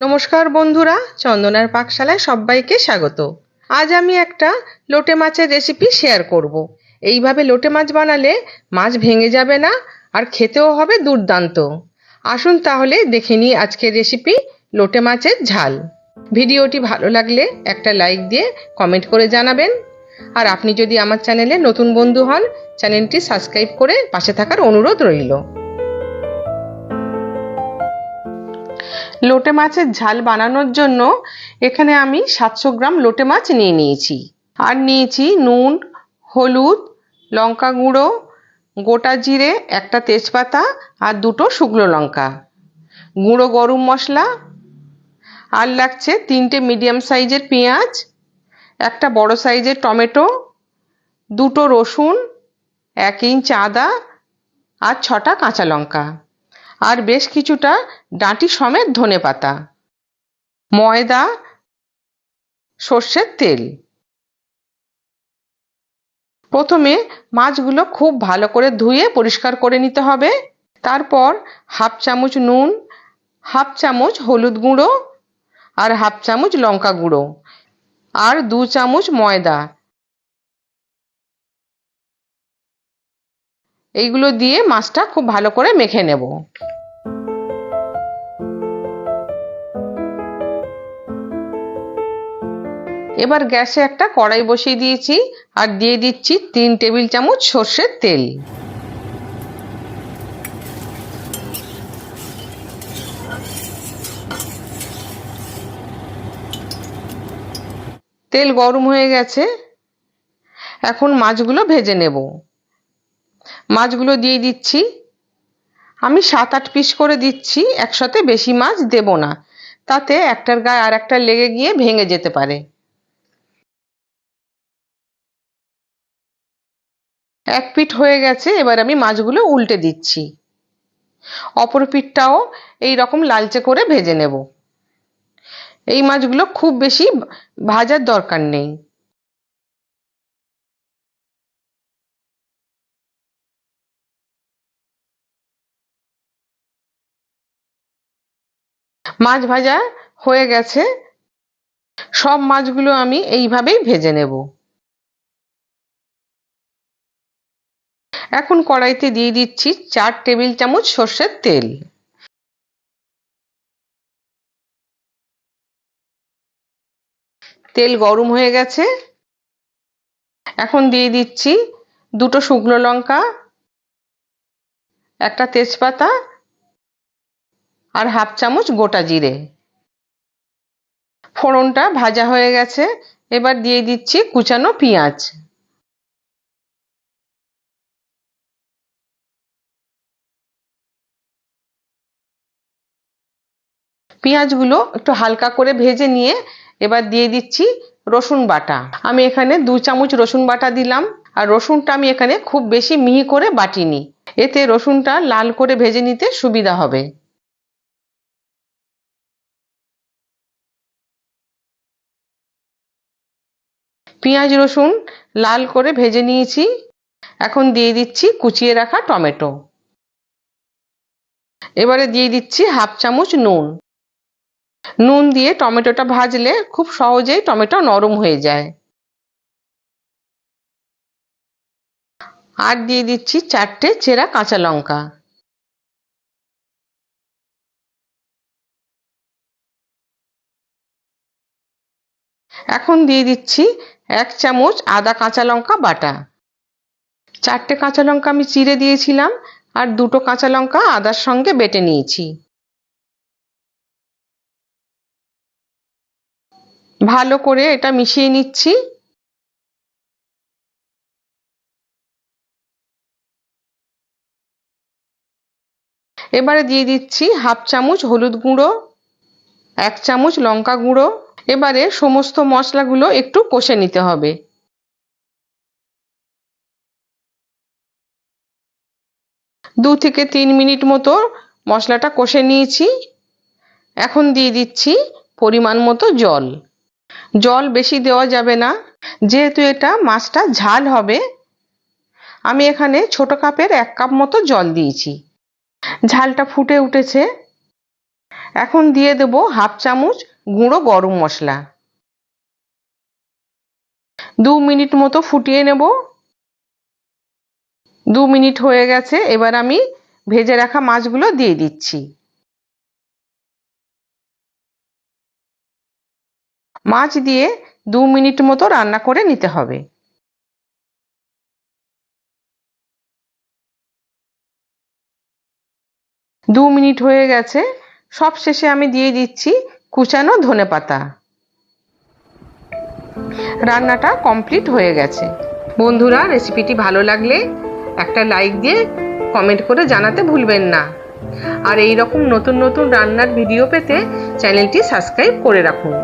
নমস্কার বন্ধুরা, চন্দনার পাকশালায় সবাইকে স্বাগত। আজ আমি একটা লোটে মাছের রেসিপি শেয়ার করব। এইভাবে লোটে মাছ বানালে মাছ ভেঙে যাবে না আর খেতেও হবে দুর্দান্ত। আসুন তাহলে দেখে নিই আজকের রেসিপি লোটে মাছের ঝাল। ভিডিওটি ভালো লাগলে একটা লাইক দিয়ে কমেন্ট করে জানাবেন। আর আপনি যদি আমার চ্যানেলে নতুন বন্ধু হন চ্যানেলটি সাবস্ক্রাইব করে পাশে থাকার অনুরোধ রইল। লোটে মাছের ঝাল বানানোর জন্য এখানে আমি সাতশো গ্রাম লোটে মাছ নিয়ে নিয়েছি। আর নিয়েছি নুন, হলুদ, লঙ্কা গুঁড়ো, গোটা জিরে, একটা তেজপাতা আর দুটো শুকনো লঙ্কা। গুঁড়ো গরম মশলা, আর লাগছে তিনটে মিডিয়াম সাইজের পেঁয়াজ, একটা বড় সাইজের টমেটো, দুটো রসুন, এক ইঞ্চ আদা আর ছটা কাঁচা লঙ্কা। আর বেশ কিছুটা ডাঁটি সমেত ধনে পাতা। ময়দা, সর্ষের তেল। প্রথমে মাছগুলো খুব ভালো করে ধুয়ে পরিষ্কার করে নিতে হবে। তারপর হাফ চামচ নুন, হাফ চামচ হলুদ গুঁড়ো আর হাফ চামচ লঙ্কা গুঁড়ো। আর দু চামচ ময়দা। এইগুলো দিয়ে মাছটা খুব ভালো করে মেখে নেব। এবার গ্যাসে একটা কড়াই বসিয়ে দিয়েছি আর দিয়ে দিচ্ছি তিন টেবিল চামচ সর্ষের তেল। তেল গরম হয়ে গেছে। এখন মাছগুলো ভেজে নেব। মাছগুলো দিয়ে দিচ্ছি। আমি সাত আট পিস করে দিচ্ছি, একসাথে বেশি মাছ দেব না। তাতে একটার গায়ে আর একটা লেগে গিয়ে ভেঙে যেতে পারে। এক পিঠ হয়ে গেছে, এবার আমি মাছগুলো উল্টে দিচ্ছি। অপর পিঠটাও এই রকম লালচে করে ভেজে নেব। এই মাছগুলো খুব বেশি ভাজার দরকার নেই। মাছ ভাজা হয়ে গেছে। সব মাছগুলো আমি এইভাবেই ভেজে নেব। এখন কড়াইতে দিয়ে দিচ্ছি চার টেবিল চামচ সর্ষের তেল। তেল গরম হয়ে গেছে। এখন দিয়ে দিচ্ছি দুটো শুকনো লঙ্কা, একটা তেজপাতা আর হাফ চামচ গোটা জিরে। ফোড়নটা ভাজা হয়ে গেছে। এবার দিয়ে দিচ্ছি কুচানো পেঁয়াজ। পেঁয়াজগুলো একটু হালকা করে ভেজে নিয়ে এবার দিয়ে দিচ্ছি রসুন বাটা। আমি এখানে দু চামচ রসুন বাটা দিলাম। আর রসুনটা আমি এখানে খুব বেশি মিহি করে বাটিনি। এতে রসুনটা লাল করে ভেজে নিতে সুবিধা হবে। পেঁয়াজ রসুন লাল করে ভেজে নিয়েছি। এখন দিয়ে দিচ্ছি কুচিয়ে রাখা টমেটো। এবারে দিয়ে দিচ্ছি হাফ চামচ নুন। নুন দিয়ে টমেটোটা ভাজলে খুব সহজেই টমেটো নরম হয়ে যায়। আর দিয়ে দিচ্ছি চারটে চেরা কাঁচা লঙ্কা। এখন দিয়ে দিচ্ছি এক চামচ আদা কাঁচা লঙ্কা বাটা। চারটে কাঁচা লঙ্কা আমি চিড়ে দিয়েছিলাম আর দুটো কাঁচা লঙ্কা আদার সঙ্গে বেটে নিয়েছি। ভালো করে এটা মিশিয়ে নিচ্ছি। এবারে দিয়ে দিচ্ছি হাফ চামচ হলুদ গুঁড়ো, এক চামচ লঙ্কা গুঁড়ো এবারে সমস্ত মশলাগুলো একটু কষে নিতে হবে। দু থেকে তিন মিনিট মতো মশলাটা কষে নিয়েছি। এখন দিয়ে দিচ্ছি পরিমাণ মতো জল। জল বেশি দেওয়া যাবে না, যেহেতু এটা মাছটা ঝাল হবে। আমি এখানে ছোট কাপের এক কাপ মতো জল দিয়েছি। ঝালটা ফুটে উঠেছে। এখন দিয়ে দেব হাফ চামচ গুঁড়ো গরম মশলা। দু মিনিট মতো ফুটিয়ে নেব। দু মিনিট হয়ে গেছে, এবার আমি ভেজে রাখা মাছগুলো দিয়ে দিচ্ছি। মাছ দিয়ে দু মিনিট মতো রান্না করে নিতে হবে। দু মিনিট হয়ে গেছে সব শেষে আমি দিয়ে দিচ্ছি কুচানো ধনে পাতা। রান্নাটা কমপ্লিট হয়ে গেছে। বন্ধুরা রেসিপিটি ভালো লাগলে একটা লাইক দিয়ে কমেন্ট করে জানাতে ভুলবেন না। আর এই রকম নতুন নতুন রান্নার ভিডিও পেতে চ্যানেলটি সাবস্ক্রাইব করে রাখুন।